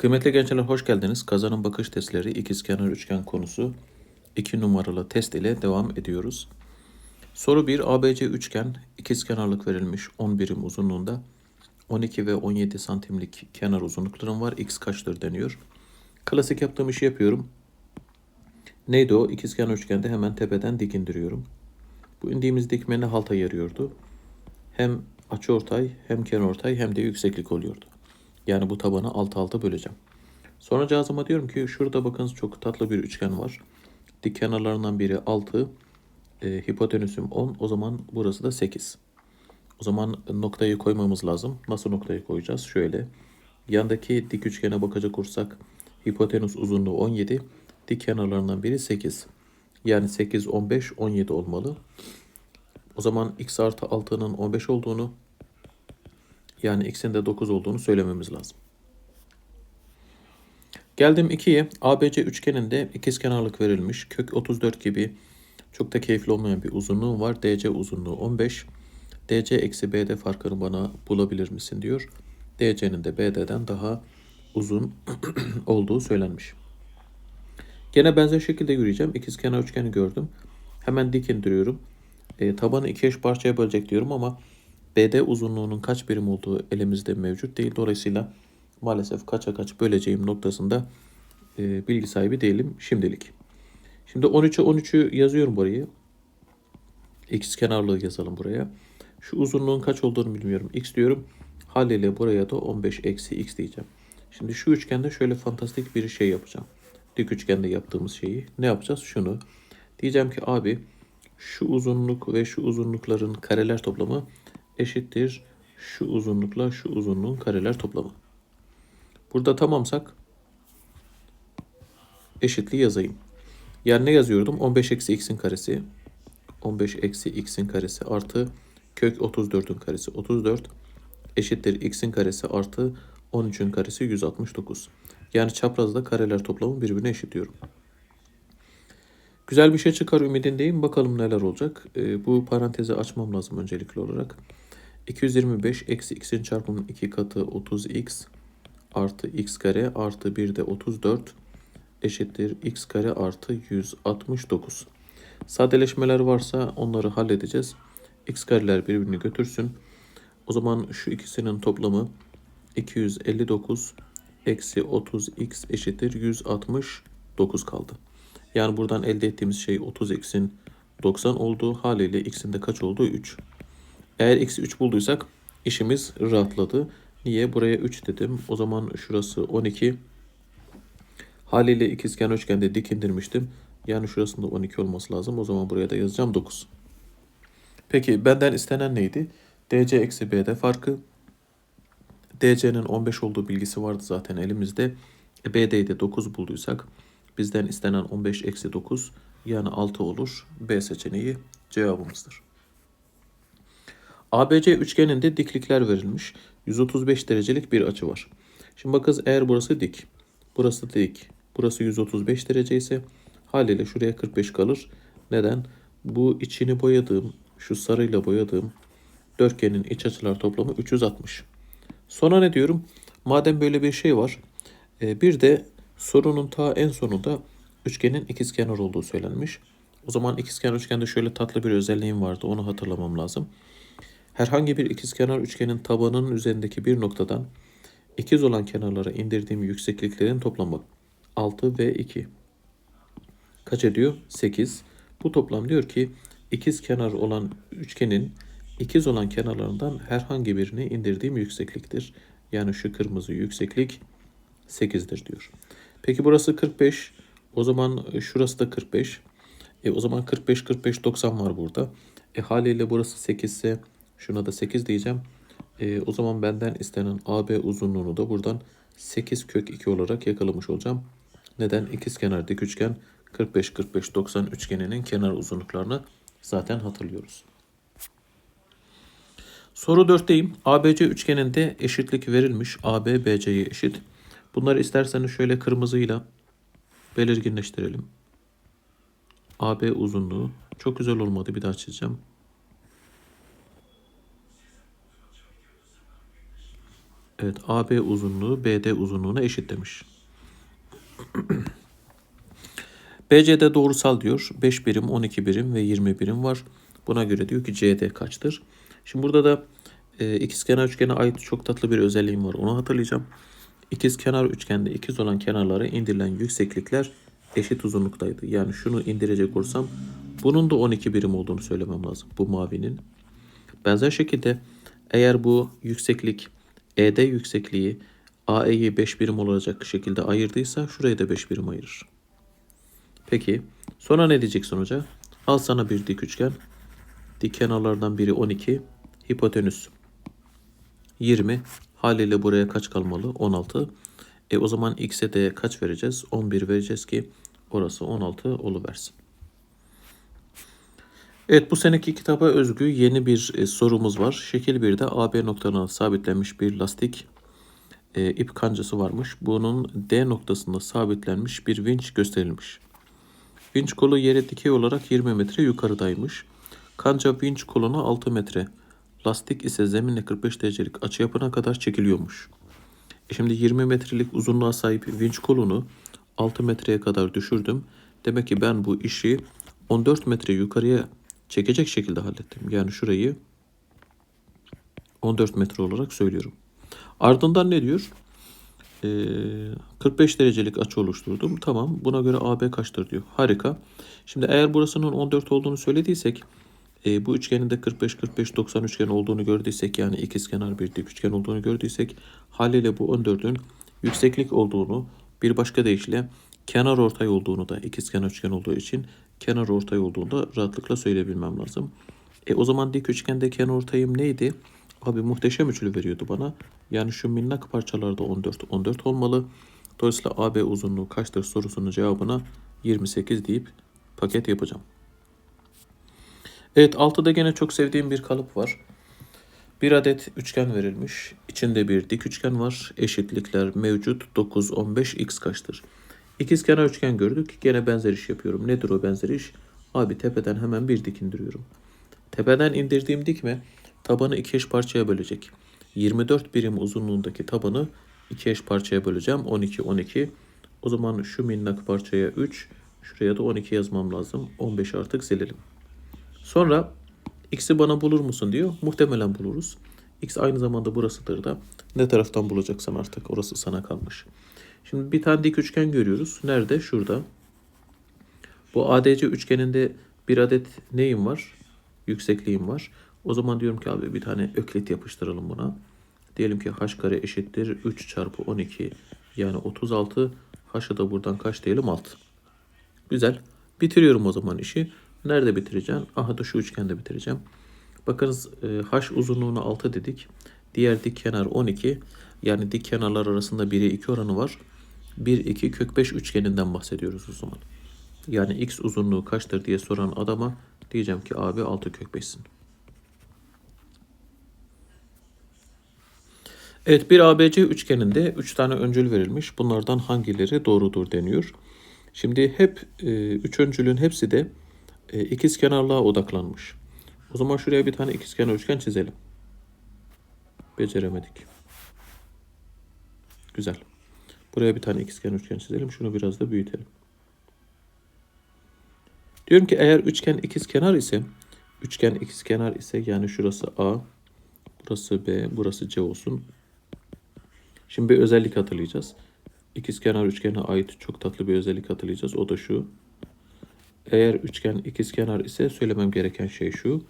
Kıymetli gençler hoş geldiniz. Kazanım bakış testleri ikizkenar üçgen konusu 2 numaralı test ile devam ediyoruz. Soru 1 ABC üçgen ikizkenarlık verilmiş 10 birim uzunluğunda 12 ve 17 santimlik kenar uzunluklarım var. X kaçtır deniyor. Klasik yaptığım işi yapıyorum. Neydi o? İkizkenar üçgende hemen tepeden dik indiriyorum. Bu indiğimiz dikme ne halta yarıyordu? Hem açıortay hem kenarortay hem de yükseklik oluyordu. Yani bu tabanı alt alta böleceğim. Sonra cihazıma diyorum ki şurada bakınız çok tatlı bir üçgen var. Dik kenarlarından biri 6, e, hipotenüsüm 10. O zaman burası da 8. O zaman noktayı koymamız lazım. Nasıl noktayı koyacağız? Şöyle. Yandaki dik üçgene bakacak olursak hipotenüs uzunluğu 17. Dik kenarlarından biri 8. Yani 8, 15, 17 olmalı. O zaman x artı 6'nın 15 olduğunu yani x'in de 9 olduğunu söylememiz lazım. Geldim 2'ye. ABC üçgeninde ikizkenarlık verilmiş. Kök 34 gibi çok da keyifli olmayan bir uzunluğu var. DC uzunluğu 15. DC eksi BD farkını bana bulabilir misin diyor. DC'nin de BD'den daha uzun olduğu söylenmiş. Gene benzer şekilde yürüyeceğim. İkizkenar üçgeni gördüm. Hemen dik indiriyorum. E, tabanı iki eş parçaya bölecek diyorum ama BD uzunluğunun kaç birim olduğu elimizde mevcut değil. Dolayısıyla maalesef kaça kaç böleceğim noktasında e, bilgi sahibi değilim şimdilik. Şimdi 13'e 13'ü yazıyorum burayı. X kenarlığı yazalım buraya. Şu uzunluğun kaç olduğunu bilmiyorum. X diyorum. Haliyle buraya da 15 eksi x diyeceğim. Şimdi şu üçgende şöyle fantastik bir şey yapacağım. Dik üçgende yaptığımız şeyi. Ne yapacağız? Şunu. Diyeceğim ki abi şu uzunluk ve şu uzunlukların kareler toplamı eşittir şu uzunlukla şu uzunluğun kareler toplamı. Burada tamamsak eşitliği yazayım. Yani ne yazıyordum? 15 eksi x'in karesi 15 eksi x'in karesi artı kök 34'ün karesi 34 eşittir x'in karesi artı 13'ün karesi 169. Yani çaprazda kareler toplamı birbirine eşitliyorum. Güzel bir şey çıkar ümidindeyim. Bakalım neler olacak. Ee, bu parantezi açmam lazım öncelikli olarak. 225 eksi x'in çarpımının 2 katı 30x artı x kare artı 1 de 34 eşittir x kare artı 169. Sadeleşmeler varsa onları halledeceğiz. x kareler birbirini götürsün. O zaman şu ikisinin toplamı 259 eksi 30x eşittir 169 kaldı. Yani buradan elde ettiğimiz şey 30 x'in 90 olduğu haliyle x'in de kaç olduğu 3. Eğer x'i 3 bulduysak işimiz rahatladı. Niye? Buraya 3 dedim. O zaman şurası 12. Haliyle ikizkenar üçgende dik indirmiştim. Yani şurasında 12 olması lazım. O zaman buraya da yazacağım 9. Peki benden istenen neydi? DC eksi BD farkı. DC'nin 15 olduğu bilgisi vardı zaten elimizde. E, BD'yi de 9 bulduysak bizden istenen 15 eksi 9 yani 6 olur. B seçeneği cevabımızdır. ABC üçgeninde diklikler verilmiş. 135 derecelik bir açı var. Şimdi bakınız eğer burası dik, burası dik, burası 135 derece ise haliyle şuraya 45 kalır. Neden? Bu içini boyadığım, şu sarıyla boyadığım dörtgenin iç açılar toplamı 360. Sonra ne diyorum? Madem böyle bir şey var, e, bir de sorunun ta en sonunda üçgenin ikizkenar olduğu söylenmiş. O zaman ikizkenar üçgende şöyle tatlı bir özelliğim vardı. Onu hatırlamam lazım. Herhangi bir ikizkenar üçgenin tabanının üzerindeki bir noktadan ikiz olan kenarlara indirdiğim yüksekliklerin toplamı 6 ve 2. Kaç ediyor? 8. Bu toplam diyor ki ikiz kenar olan üçgenin ikiz olan kenarlarından herhangi birini indirdiğim yüksekliktir. Yani şu kırmızı yükseklik 8'dir diyor. Peki burası 45. O zaman şurası da 45. E o zaman 45 45 90 var burada. E haliyle burası 8 ise şuna da 8 diyeceğim. E, o zaman benden istenen AB uzunluğunu da buradan 8 kök 2 olarak yakalamış olacağım. Neden? İkizkenar dik üçgen 45 45 90 üçgeninin kenar uzunluklarını zaten hatırlıyoruz. Soru 4'teyim. ABC üçgeninde eşitlik verilmiş. AB BC'ye eşit. Bunları isterseniz şöyle kırmızıyla belirginleştirelim. AB uzunluğu çok güzel olmadı. Bir daha çizeceğim. Evet AB uzunluğu BD uzunluğuna eşit demiş. BCD doğrusal diyor. 5 birim, 12 birim ve 20 birim var. Buna göre diyor ki CD kaçtır? Şimdi burada da e, ikizkenar üçgene ait çok tatlı bir özelliğim var. Onu hatırlayacağım. İkizkenar üçgende ikiz olan kenarlara indirilen yükseklikler eşit uzunluktaydı. Yani şunu indirecek olursam bunun da 12 birim olduğunu söylemem lazım. Bu mavinin. Benzer şekilde eğer bu yükseklik ED yüksekliği AE'yi 5 birim olacak şekilde ayırdıysa şurayı da 5 birim ayırır. Peki sonra ne diyeceksin hoca? Al sana bir dik üçgen. Dik kenarlardan biri 12. Hipotenüs 20. Haliyle buraya kaç kalmalı? 16. E o zaman x'e de kaç vereceğiz? 11 vereceğiz ki orası 16 oluversin. Evet bu seneki kitaba özgü yeni bir e, sorumuz var. Şekil 1'de AB noktalarına sabitlenmiş bir lastik e, ip kancası varmış. Bunun D noktasında sabitlenmiş bir vinç gösterilmiş. Vinç kolu yere dikey olarak 20 metre yukarıdaymış. Kanca vinç koluna 6 metre. Lastik ise zeminle 45 derecelik açı yapına kadar çekiliyormuş. E şimdi 20 metrelik uzunluğa sahip vinç kolunu 6 metreye kadar düşürdüm. Demek ki ben bu işi 14 metre yukarıya çekecek şekilde hallettim. Yani şurayı 14 metre olarak söylüyorum. Ardından ne diyor? Ee, 45 derecelik açı oluşturdum. Tamam. Buna göre AB kaçtır diyor. Harika. Şimdi eğer burasının 14 olduğunu söylediysek e, bu üçgenin de 45-45-90 üçgen olduğunu gördüysek yani ikizkenar bir dik üçgen olduğunu gördüysek haliyle bu 14'ün yükseklik olduğunu bir başka deyişle kenar ortay olduğunu da ikizkenar üçgen olduğu için kenar ortay olduğunu da rahatlıkla söyleyebilmem lazım. E o zaman dik üçgende kenar ortayım neydi? Abi muhteşem üçlü veriyordu bana. Yani şu minnak parçalarda 14 14 olmalı. Dolayısıyla AB uzunluğu kaçtır sorusunun cevabına 28 deyip paket yapacağım. Evet altıda gene çok sevdiğim bir kalıp var. Bir adet üçgen verilmiş. İçinde bir dik üçgen var. Eşitlikler mevcut. 9, 15, x kaçtır? İkizkenar üçgen gördük. Gene benzer iş yapıyorum. Nedir o benzer iş? Abi tepeden hemen bir dik indiriyorum. Tepeden indirdiğim dikme tabanı iki eş parçaya bölecek. 24 birim uzunluğundaki tabanı iki eş parçaya böleceğim. 12, 12. O zaman şu minnak parçaya 3, şuraya da 12 yazmam lazım. 15 artık silelim. Sonra x'i bana bulur musun diyor. Muhtemelen buluruz. x aynı zamanda burasıdır da. Ne taraftan bulacaksan artık orası sana kalmış. Şimdi bir tane dik üçgen görüyoruz. Nerede? Şurada. Bu ADC üçgeninde bir adet neyim var? Yüksekliğim var. O zaman diyorum ki abi bir tane öklit yapıştıralım buna. Diyelim ki h kare eşittir 3 çarpı 12 yani 36. H'ı da buradan kaç diyelim 6. Güzel. Bitiriyorum o zaman işi. Nerede bitireceğim? Aha da şu üçgende bitireceğim. Bakınız e, h uzunluğunu 6 dedik. Diğer dik kenar 12. Yani dik kenarlar arasında 1'e 2 oranı var. 1, 2 kök 5 üçgeninden bahsediyoruz o zaman. Yani x uzunluğu kaçtır diye soran adama diyeceğim ki abi 6 kök 5'sin. Evet bir ABC üçgeninde 3 tane öncül verilmiş. Bunlardan hangileri doğrudur deniyor. Şimdi hep 3 e, üç öncülün hepsi de e, kenarlığa odaklanmış. O zaman şuraya bir tane ikizkenar üçgen çizelim. Beceremedik. Güzel. Buraya bir tane ikizkenar üçgen çizelim. Şunu biraz da büyütelim. Diyorum ki eğer üçgen ikizkenar ise üçgen ikizkenar ise yani şurası A, burası B, burası C olsun. Şimdi bir özellik hatırlayacağız. İkizkenar üçgene ait çok tatlı bir özellik hatırlayacağız. O da şu. Eğer üçgen ikizkenar ise söylemem gereken şey şu.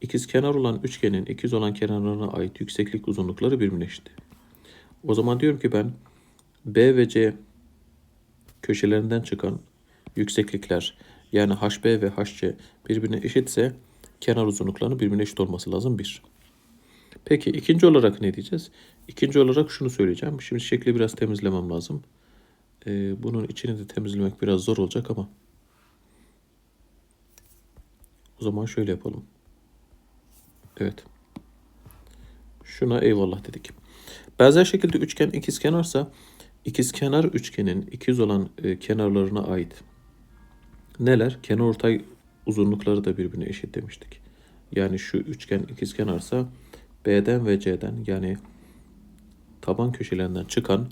İkizkenar olan üçgenin ikiz olan kenarlarına ait yükseklik uzunlukları birbirine eşit. O zaman diyorum ki ben B ve C köşelerinden çıkan yükseklikler yani HB ve HC birbirine eşitse kenar uzunluklarının birbirine eşit olması lazım bir. Peki ikinci olarak ne diyeceğiz? İkinci olarak şunu söyleyeceğim. Şimdi şekli biraz temizlemem lazım. Ee, bunun içini de temizlemek biraz zor olacak ama o zaman şöyle yapalım. Evet. Şuna eyvallah dedik. Benzer şekilde üçgen ikizkenarsa ikizkenar üçgenin ikiz olan e, kenarlarına ait neler? Kenar ortay uzunlukları da birbirine eşit demiştik. Yani şu üçgen ikizkenarsa B'den ve C'den yani taban köşelerinden çıkan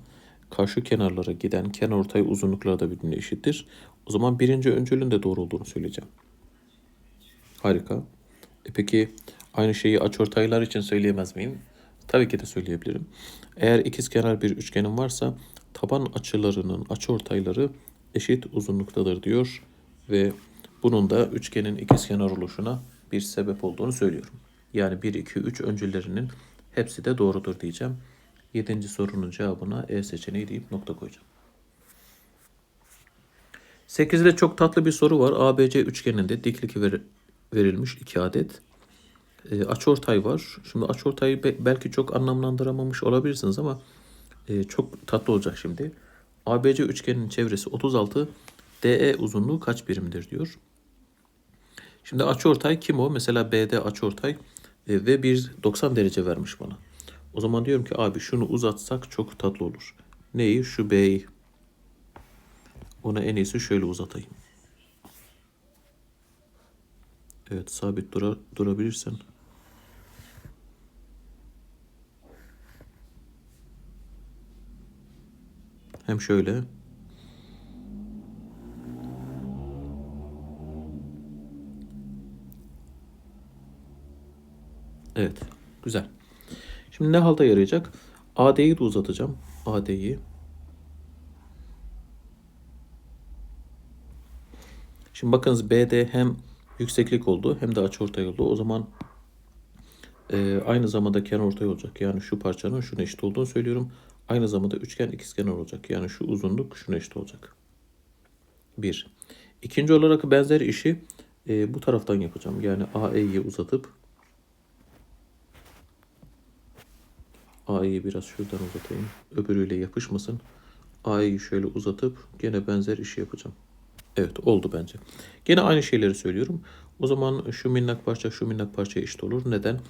karşı kenarlara giden kenarortay uzunlukları da birbirine eşittir. O zaman birinci öncülün de doğru olduğunu söyleyeceğim. Harika. E peki aynı şeyi açıortaylar için söyleyemez miyim? Tabii ki de söyleyebilirim. Eğer ikizkenar bir üçgenim varsa taban açılarının açıortayları eşit uzunluktadır diyor ve bunun da üçgenin ikizkenar oluşuna bir sebep olduğunu söylüyorum. Yani 1, 2, 3 öncüllerinin hepsi de doğrudur diyeceğim. Yedinci sorunun cevabına E seçeneği deyip nokta koyacağım. 8'de çok tatlı bir soru var. ABC üçgeninde diklik ver- verilmiş 2 adet. E, açıortay var. Şimdi açıortayı be- belki çok anlamlandıramamış olabilirsiniz ama e, çok tatlı olacak şimdi. ABC üçgeninin çevresi 36. DE uzunluğu kaç birimdir diyor. Şimdi açıortay kim o? Mesela BD açıortay e, ve bir 90 derece vermiş bana. O zaman diyorum ki abi şunu uzatsak çok tatlı olur. Neyi? Şu B'yi. Ona en iyisi şöyle uzatayım. Evet sabit dura, durabilirsen. Hem şöyle. Evet. Güzel. Şimdi ne halta yarayacak? AD'yi de uzatacağım. AD'yi. Şimdi bakınız BD hem yükseklik oldu hem de açıortay oldu. O zaman e, aynı zamanda kenarortay olacak. Yani şu parçanın şuna eşit olduğunu söylüyorum. Aynı zamanda üçgen ikizkenar olacak. Yani şu uzunluk şuna eşit olacak. Bir. İkinci olarak benzer işi e, bu taraftan yapacağım. Yani AE'yi uzatıp A'yı biraz şuradan uzatayım. Öbürüyle yapışmasın. A'yı şöyle uzatıp gene benzer işi yapacağım. Evet oldu bence. Gene aynı şeyleri söylüyorum. O zaman şu minnak parça şu minnak parçaya eşit olur. Neden?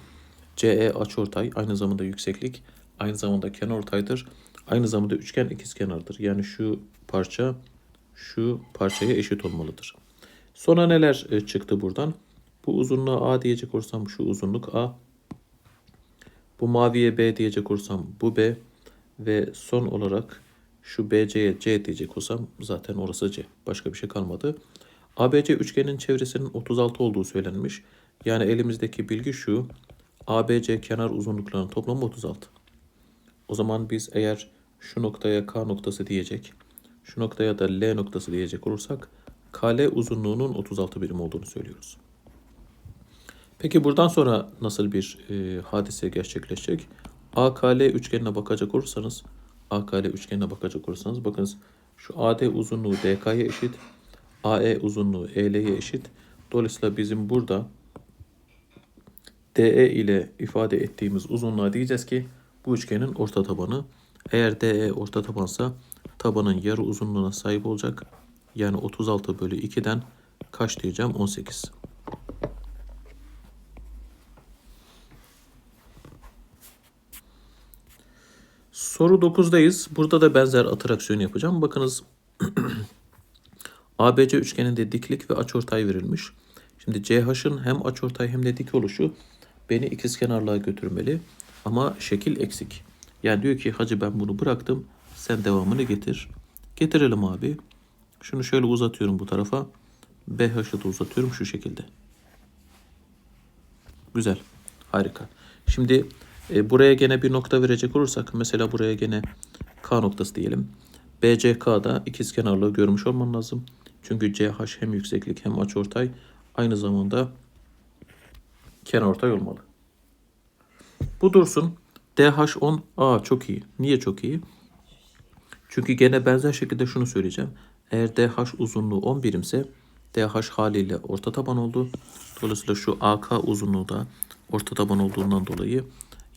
CE açıortay aynı zamanda yükseklik aynı zamanda kenarortaydır. Aynı zamanda üçgen ikizkenardır. Yani şu parça şu parçaya eşit olmalıdır. Sonra neler e, çıktı buradan? Bu uzunluğa A diyecek olursam şu uzunluk A. Bu maviye B diyecek olursam bu B. Ve son olarak şu BC'ye C diyecek olsam zaten orası C. Başka bir şey kalmadı. ABC üçgenin çevresinin 36 olduğu söylenmiş. Yani elimizdeki bilgi şu. ABC kenar uzunluklarının toplamı 36. O zaman biz eğer şu noktaya K noktası diyecek, şu noktaya da L noktası diyecek olursak KL uzunluğunun 36 birim olduğunu söylüyoruz. Peki buradan sonra nasıl bir e, hadise gerçekleşecek? AKL üçgenine bakacak olursanız, AKL üçgenine bakacak olursanız bakınız şu AD uzunluğu DK'ya eşit, AE uzunluğu EL'ye eşit. Dolayısıyla bizim burada DE ile ifade ettiğimiz uzunluğa diyeceğiz ki bu üçgenin orta tabanı. Eğer DE orta tabansa tabanın yarı uzunluğuna sahip olacak. Yani 36 bölü 2'den kaç diyeceğim? 18. Soru 9'dayız. Burada da benzer atraksiyon yapacağım. Bakınız ABC üçgeninde diklik ve açıortay verilmiş. Şimdi CH'ın hem açıortay hem de dik oluşu beni ikizkenarlığa götürmeli. Ama şekil eksik. Yani diyor ki hacı ben bunu bıraktım. Sen devamını getir. Getirelim abi. Şunu şöyle uzatıyorum bu tarafa. BH'ı da uzatıyorum şu şekilde. Güzel. Harika. Şimdi e, buraya gene bir nokta verecek olursak mesela buraya gene K noktası diyelim. BCK'da ikizkenarlığı görmüş olman lazım. Çünkü CH hem yükseklik hem açıortay aynı zamanda kenarortay olmalı. Bu dursun. DH10 A çok iyi. Niye çok iyi? Çünkü gene benzer şekilde şunu söyleyeceğim. Eğer DH uzunluğu 10 birimse DH haliyle orta taban oldu. Dolayısıyla şu AK uzunluğu da orta taban olduğundan dolayı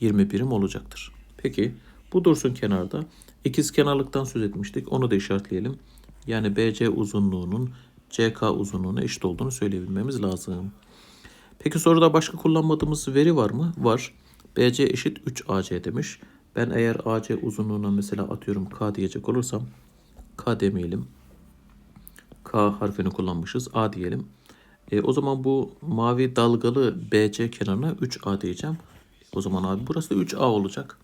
20 birim olacaktır. Peki bu dursun kenarda. İkiz kenarlıktan söz etmiştik. Onu da işaretleyelim. Yani BC uzunluğunun CK uzunluğuna eşit olduğunu söyleyebilmemiz lazım. Peki soruda başka kullanmadığımız veri var mı? Var. BC eşit 3AC demiş. Ben eğer AC uzunluğuna mesela atıyorum K diyecek olursam K demeyelim. K harfini kullanmışız. A diyelim. E, o zaman bu mavi dalgalı BC kenarına 3A diyeceğim. O zaman abi burası da 3A olacak.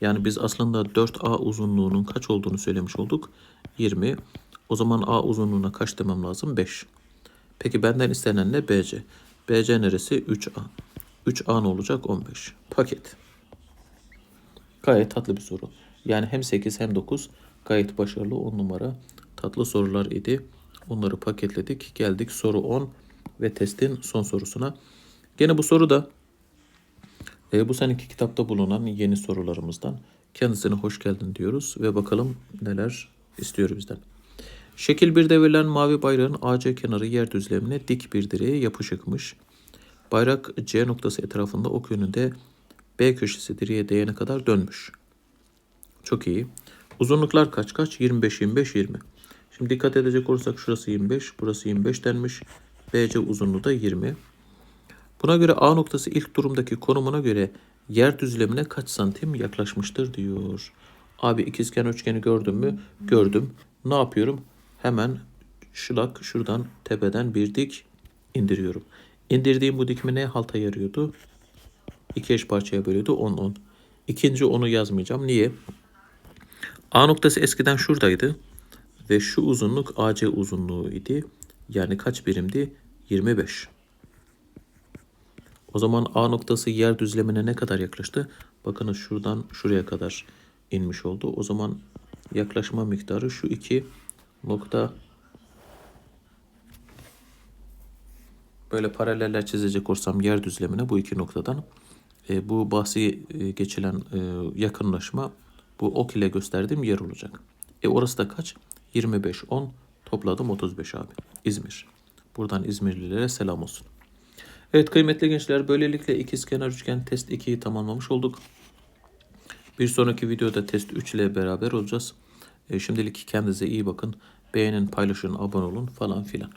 Yani biz aslında 4A uzunluğunun kaç olduğunu söylemiş olduk. 20. O zaman A uzunluğuna kaç demem lazım? 5. Peki benden istenen ne? BC. BC neresi? 3A. 3A ne olacak? 15. Paket. Gayet tatlı bir soru. Yani hem 8 hem 9 gayet başarılı 10 numara tatlı sorular idi. Onları paketledik. Geldik soru 10 ve testin son sorusuna. Gene bu soru da e, bu seneki kitapta bulunan yeni sorularımızdan. Kendisine hoş geldin diyoruz ve bakalım neler istiyor bizden. Şekil 1'de verilen mavi bayrağın AC kenarı yer düzlemine dik bir direğe yapışıkmış. Bayrak C noktası etrafında ok yönünde B köşesi direğe değene kadar dönmüş. Çok iyi. Uzunluklar kaç kaç? 25, 25, 20. Şimdi dikkat edecek olursak şurası 25, burası 25 denmiş. BC uzunluğu da 20. Buna göre A noktası ilk durumdaki konumuna göre yer düzlemine kaç santim yaklaşmıştır diyor. Abi ikizkenar üçgeni gördün mü? Gördüm. Ne yapıyorum? Hemen şılak şuradan tepeden bir dik indiriyorum. İndirdiğim bu dikme ne halta yarıyordu? İki eş parçaya bölüyordu 10 10. İkinci onu yazmayacağım. Niye? A noktası eskiden şuradaydı ve şu uzunluk AC uzunluğu idi. Yani kaç birimdi? 25. O zaman A noktası yer düzlemine ne kadar yaklaştı? Bakınız şuradan şuraya kadar inmiş oldu. O zaman yaklaşma miktarı şu iki nokta böyle paraleller çizecek olsam yer düzlemine bu iki noktadan e, bu bahsi e, geçilen e, yakınlaşma bu ok ile gösterdiğim yer olacak. E orası da kaç? 25, 10 topladım 35 abi. İzmir. Buradan İzmirlilere selam olsun. Evet kıymetli gençler böylelikle ikizkenar üçgen test 2'yi tamamlamış olduk. Bir sonraki videoda test 3 ile beraber olacağız. E, şimdilik kendinize iyi bakın. Beğenin, paylaşın, abone olun falan filan.